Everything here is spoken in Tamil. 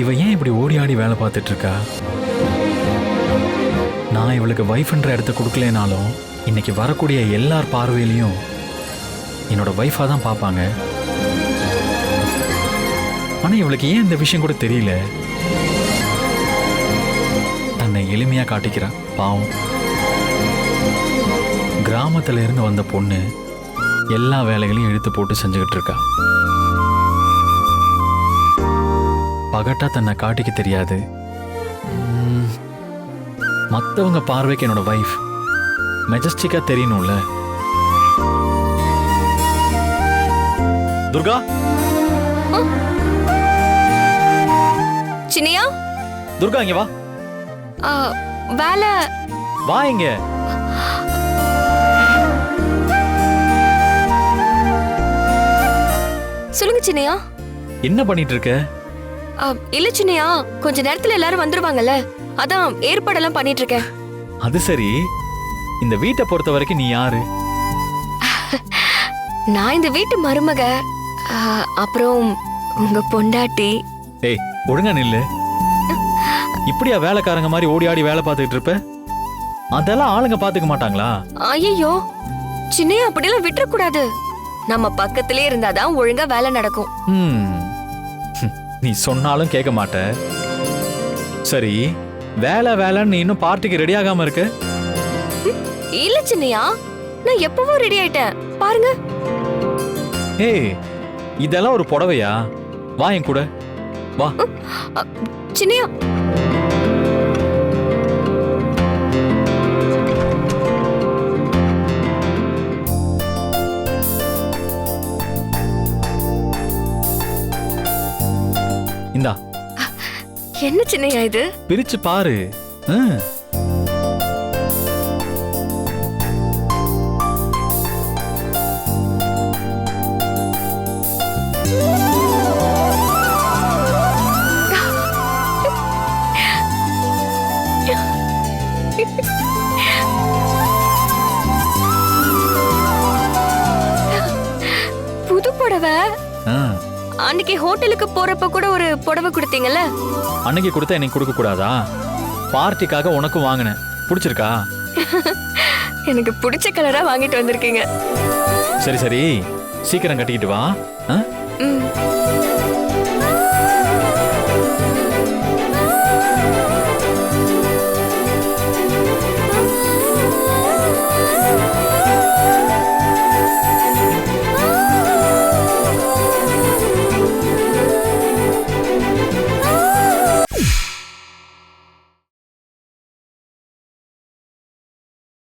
இவ ஏன் இப்படி ஓடி ஆடி வேலை பார்த்துட்டு இருக்கா நான் இவளுக்கு வைஃப்ன்ற இடத்த கொடுக்கலனாலும் இன்னைக்கு வரக்கூடிய எல்லார் பார்வையிலையும் என்னோட ஒய்ஃபாக தான் பார்ப்பாங்க. ஆனால் இவளுக்கு ஏன் இந்த விஷயம் கூட தெரியல? தன்னை எளிமையாக காட்டிக்கிறா பாவம். கிராமத்தில் இருந்து வந்த பொண்ணு எல்லா வேலைகளையும் இழுத்து போட்டு செஞ்சுக்கிட்டு இருக்கா பகட்டா தன்னை காட்டிக்க தெரியாது. உம், மத்தவங்க பார்வைக்கு என்னோட வைஃப் மெஜஸ்டிக்கா தெரியணும்ல. துர்கா? சின்னையா? துர்கா இங்க வா. ஆ, வேலை. வா இங்க. சொல்லுங்க சின்னையா. என்ன பண்ணிட்டு இருக்க? இல்ல சின்னையா கொஞ்ச நேரத்துல எல்லாரும் வந்துருவாங்கல்ல. அதான் ஏற்பாடெல்லாம் பண்ணிட்டு இருக்கேன் அது சரி. இந்த வீட்டை பொறுத்த வரைக்கும் நீ யாரு? நான் இந்த வீட்டு மருமக. அப்புறம் உங்க பொண்டாட்டி. ஏய் ஒழுங்கா நில்லு. இப்படியா வேலைக்காரங்க மாதிரி ஓடி ஆடி வேலை பார்த்துக்கிட்டு இருப்ப? அதெல்லாம் ஆளுங்க பாத்துக்க மாட்டாங்களா? ஐயோ சின்னையா அப்படிலாம் விட்டுறக்கூடாது. நம்ம பக்கத்திலே இருந்தாதான் ஒழுங்கா வேலை நடக்கும். ம். நீ சொன்னாலும் கேட்க மாட்ட. சரி வேலை வேலைன்னு நீ இன்னும் பார்ட்டிக்கு ரெடி ஆகாம இருக்க? இல்ல சின்னையா நான் எப்பவோ ரெடி ஆயிட்டேன். பாருங்க. ஏய் இதெல்லாம் ஒரு புடவையா? வா என் கூட. வா. சின்னையா. இந்தா என்ன சின்னையா இது பிரிச்சு பாரு. புது புடவை ஆ. அன்னைக்கு ஹோட்டலுக்கு போறப்ப கூட ஒரு புடவை கொடுத்தீங்கல்ல? அன்னைக்கு கொடுத்தா எனக்கு கொடுக்க கூடாதா? பார்ட்டிக்காக உனக்கும் வாங்கினேன். பிடிச்சிருக்கா? எனக்கு பிடிச்ச கலரா வாங்கிட்டு வந்திருக்கீங்க. சரி சரி. சீக்கிரம் கட்டிக்கிட்டு வா. ஆ? ம்.